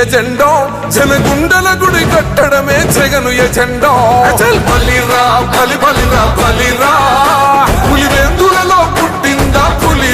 ఎజెండో జన గుండెల గుడి కట్టడమే జగను ఎజెండో బలిరా బలి బలిరా బలిరా.